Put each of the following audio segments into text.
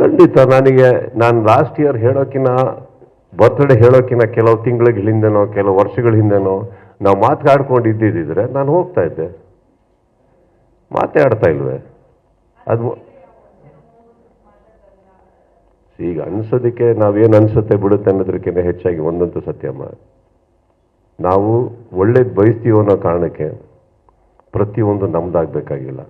ಖಂಡಿತ ನನಗೆ, ನಾನು ಲಾಸ್ಟ್ ಇಯರ್ ಹೇಳೋಕಿನ ಬರ್ತ್ಡೇ ಹೇಳೋಕಿನ ಕೆಲವು ತಿಂಗಳ ಹಿಂದೆನೋ, ಕೆಲವು ವರ್ಷಗಳ ಹಿಂದೆನೋ, ನಾವು ಮಾತಾಡ್ಕೊಂಡಿದ್ದಿದ್ರೆ ನಾನು ಹೋಗ್ತಾ ಇದ್ದೆ. ಮಾತಾಡ್ತಾ ಇಲ್ವೇ? ಅದು ಈಗ ಅನ್ಸೋದಕ್ಕೆ ನಾವೇನು ಅನ್ಸುತ್ತೆ ಬಿಡುತ್ತೆ ಅನ್ನೋದಕ್ಕಿಂತ ಹೆಚ್ಚಾಗಿ ಒಂದಂತೂ ಸತ್ಯಮ್ಮ ನಾವು ಒಳ್ಳೇದು ಬಯಸ್ತೀವೋ ಅನ್ನೋ ಕಾರಣಕ್ಕೆ ಪ್ರತಿಯೊಂದು ನಮ್ದಾಗಬೇಕಾಗಿಲ್ಲ.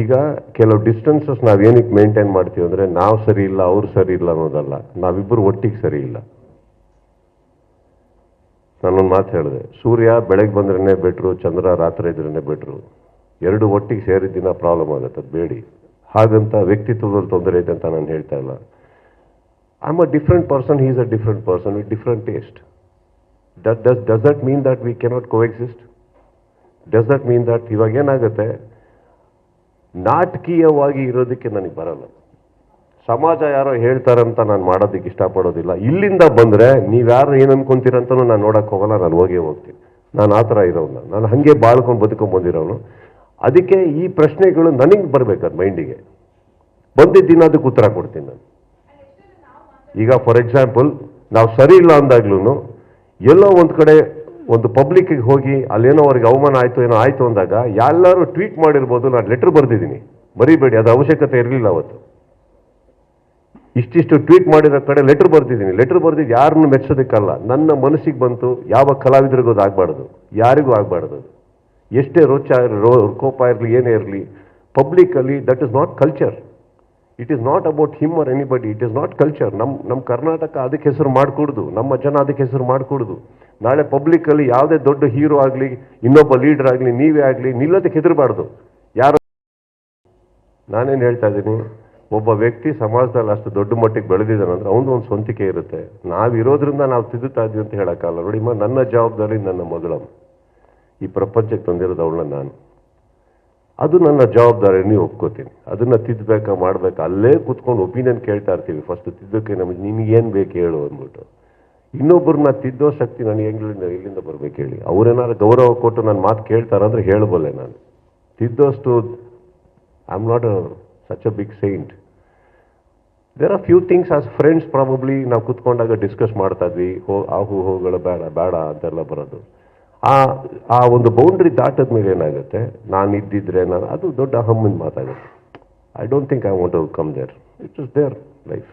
ಈಗ ಕೆಲವು ಡಿಸ್ಟೆನ್ಸಸ್ ನಾವೇನಕ್ಕೆ ಮೇಂಟೈನ್ ಮಾಡ್ತೀವಿ ಅಂದರೆ ನಾವು ಸರಿ ಇಲ್ಲ, ಅವ್ರು ಸರಿ ಇಲ್ಲ ಅನ್ನೋದಲ್ಲ. ನಾವಿಬ್ಬರು ಒಟ್ಟಿಗೆ ಸರಿ ಇಲ್ಲ. ನಾನೊಂದು ಮಾತು ಹೇಳಿದೆ. ಸೂರ್ಯ ಬೆಳಗ್ಗೆ ಬಂದ್ರೇ ಬೆಟ್ರು ಚಂದ್ರ ರಾತ್ರಿ ಇದ್ರೇ ಬೆಟ್ರು ಎರಡು ಒಟ್ಟಿಗೆ ಸೇರಿದ್ದಿನ ಪ್ರಾಬ್ಲಮ್ ಆಗುತ್ತೆ ಬೇಡಿ. ಹಾಗಂತ ವ್ಯಕ್ತಿತ್ವದಲ್ಲಿ ತೊಂದರೆ ಇದೆ ಅಂತ ನಾನು ಹೇಳ್ತಾ ಇಲ್ಲ. I'm a different person is a different person with different taste that does does that mean that we cannot coexist does that mean that ಇವಾಗ ಏನಾಗುತ್ತೆ? ನಾಟಕೀಯವಾಗಿ ಇರೋದಕ್ಕೆ ನನಗೆ ಬರಲ್ಲ. ಸಮಾಜ ಯಾರೋ ಹೇಳ್ತಾರಂತ ನಾನು ಮಾಡೋದಕ್ಕೆ ಇಷ್ಟಪಡೋದಿಲ್ಲ. ಇಲ್ಲಿಂದ ಬಂದರೆ ನೀವ್ಯಾರು ಏನು ಅನ್ಕೊಂತೀರಂತನೂ ನಾನು ನೋಡೋಕ್ಕೆ ಹೋಗಲ್ಲ, ನಾನು ಹೋಗೇ ಹೋಗ್ತೀನಿ. ನಾನು ಆ ಥರ ಇರೋನು ನಾನು ಹಾಗೆ ಬಾಳ್ಕೊಂಡು ಬದುಕೊಂಡು ಬಂದಿರೋನು ಅದಕ್ಕೆ ಈ ಪ್ರಶ್ನೆಗಳು ನನಗೆ ಬರಬೇಕಾದ ಮೈಂಡಿಗೆ. ಬಂದಿದ್ದ ದಿನ ಅದಕ್ಕೆ ಉತ್ತರ ಕೊಡ್ತೀನಿ ನಾನು. ಈಗ ಫಾರ್ ಎಕ್ಸಾಂಪಲ್ ನಾವು ಸರಿ ಇಲ್ಲ ಅಂದಾಗ್ಲೂ ಎಲ್ಲೋ ಒಂದು ಕಡೆ ಒಂದು ಪಬ್ಲಿಕ್ಕಿಗೆ ಹೋಗಿ ಅಲ್ಲೇನೋ ಅವ್ರಿಗೆ ಅವಮಾನ ಆಯಿತು, ಏನೋ ಆಯಿತು ಅಂದಾಗ ಎಲ್ಲರೂ ಟ್ವೀಟ್ ಮಾಡಿರ್ಬೋದು, ನಾನು ಲೆಟ್ರ್ ಬರೆದಿದ್ದೀನಿ. ಬರೀಬೇಡಿ ಅದು ಅವಶ್ಯಕತೆ ಇರಲಿಲ್ಲ ಅವತ್ತು. ಇಷ್ಟಿಷ್ಟು ಟ್ವೀಟ್ ಮಾಡಿದ ಕಡೆ ಲೆಟ್ರ್ ಬರ್ತಿದ್ದೀನಿ ಲೆಟ್ರ್ ಬರ್ದಿದ್ದು ಯಾರನ್ನು ಮೆಚ್ಚೋದಕ್ಕಲ್ಲ ನನ್ನ ಮನಸ್ಸಿಗೆ ಬಂತು, ಯಾವ ಕಲಾವಿದರಿಗೂ ಅದು ಆಗಬಾರ್ದು. ಯಾರಿಗೂ ಆಗಬಾರ್ದು. ಎಷ್ಟೇ ರೋಚ ರೋ ಕೋಪ ಇರಲಿ, ಏನೇ ಇರಲಿ ಪಬ್ಲಿಕಲ್ಲಿ that is not culture it is not about him or anybody it is not culture ನಮ್ಮ ನಮ್ಮ ಕರ್ನಾಟಕ ಅದಕ್ಕೆ ಹೆಸರು ಮಾಡಿಕೊಡ್ದು. ನಮ್ಮ ಜನ ಅದಕ್ಕೆ ಹೆಸರು ಮಾಡಿಕೊಡ್ದು. ನಾಳೆ ಪಬ್ಲಿಕಲ್ಲಿ ಯಾವುದೇ ದೊಡ್ಡ ಹೀರೋ ಆಗಲಿ, ಇನ್ನೊಬ್ಬ ಲೀಡರ್ ಆಗಲಿ, ನೀವೇ ಆಗಲಿ, ನಿಲ್ಲೋದಕ್ಕೆ ಹೆದರಬಾರ್ದು. ಯಾರು? ನಾನೇನು ಹೇಳ್ತಾ ಇದ್ದೀನಿ? ಒಬ್ಬ ವ್ಯಕ್ತಿ ಸಮಾಜದಲ್ಲಿ ಅಷ್ಟು ದೊಡ್ಡ ಮಟ್ಟಿಗೆ ಬೆಳೆದಿದ್ದಾನಂದ್ರೆ ಅವನು ಒಂದು ಸ್ವಂತಿಕೆ ಇರುತ್ತೆ. ನಾವಿರೋದ್ರಿಂದ ನಾವು ತಿದ್ದುತ್ತಾ ಇದ್ವಿ ಅಂತ ಹೇಳೋಕ್ಕಲ್ಲ ನೋಡಿಮ್ಮ ನನ್ನ ಜವಾಬ್ದಾರಿ ನನ್ನ ಮಗಳಮ್ಮ ಈ ಪ್ರಪಂಚಕ್ಕೆ ತಂದಿರೋದು ಅವಳನ್ನ ನಾನು. ಅದು ನನ್ನ ಜವಾಬ್ದಾರಿ, ನೀವು ಒಪ್ಕೋತೀನಿ. ಅದನ್ನು ತಿದ್ದಬೇಕಾ ಮಾಡಬೇಕಾ ಅಲ್ಲೇ ಕೂತ್ಕೊಂಡು ಒಪಿನಿಯನ್ ಕೇಳ್ತಾ ಇರ್ತೀವಿ. ಫಸ್ಟ್ ತಿದ್ದಕ್ಕೆ ನಮಗೆ ನಿನಗೇನು ಬೇಕು ಹೇಳು ಅಂದ್ಬಿಟ್ಟು. ಇನ್ನೊಬ್ಬರನ್ನ ತಿದ್ದೋ ಶಕ್ತಿ ನನಗೆ ಹೆಂಗ್ಲಿಂದ ಇಲ್ಲಿಂದ ಬರ್ಬೇಕು ಹೇಳಿ. ಅವ್ರೇನಾದ್ರು ಗೌರವ ಕೊಟ್ಟು ನನ್ನ ಮಾತು ಕೇಳ್ತಾರಂದ್ರೆ ಹೇಳಬಲ್ಲೆ ನಾನು. ತಿದ್ದೋಷ್ಟು I am not such a big saint there are few things as friends probably ನಾವು ಕುತ್ಕೊಂಡಾಗ ಡಿಸ್ಕಸ್ ಮಾಡ್ತಾ ಇದ್ವಿ. ಹೋ, ಆ ಹೂ ಹೋಗಳು ಬೇಡ ಬೇಡ ಅಂತೆಲ್ಲ ಬರೋದು. ಆ ಆ ಒಂದು ಬೌಂಡ್ರಿ ದಾಟದ ಮೇಲೆ ಏನಾಗುತ್ತೆ? ನಾನು ಇದ್ದಿದ್ರೆ ನಾನು ಅದು ದೊಡ್ಡ ಹಮ್ಮಿನ ಮಾತಾಗುತ್ತೆ. I don't think I want to come there it is their life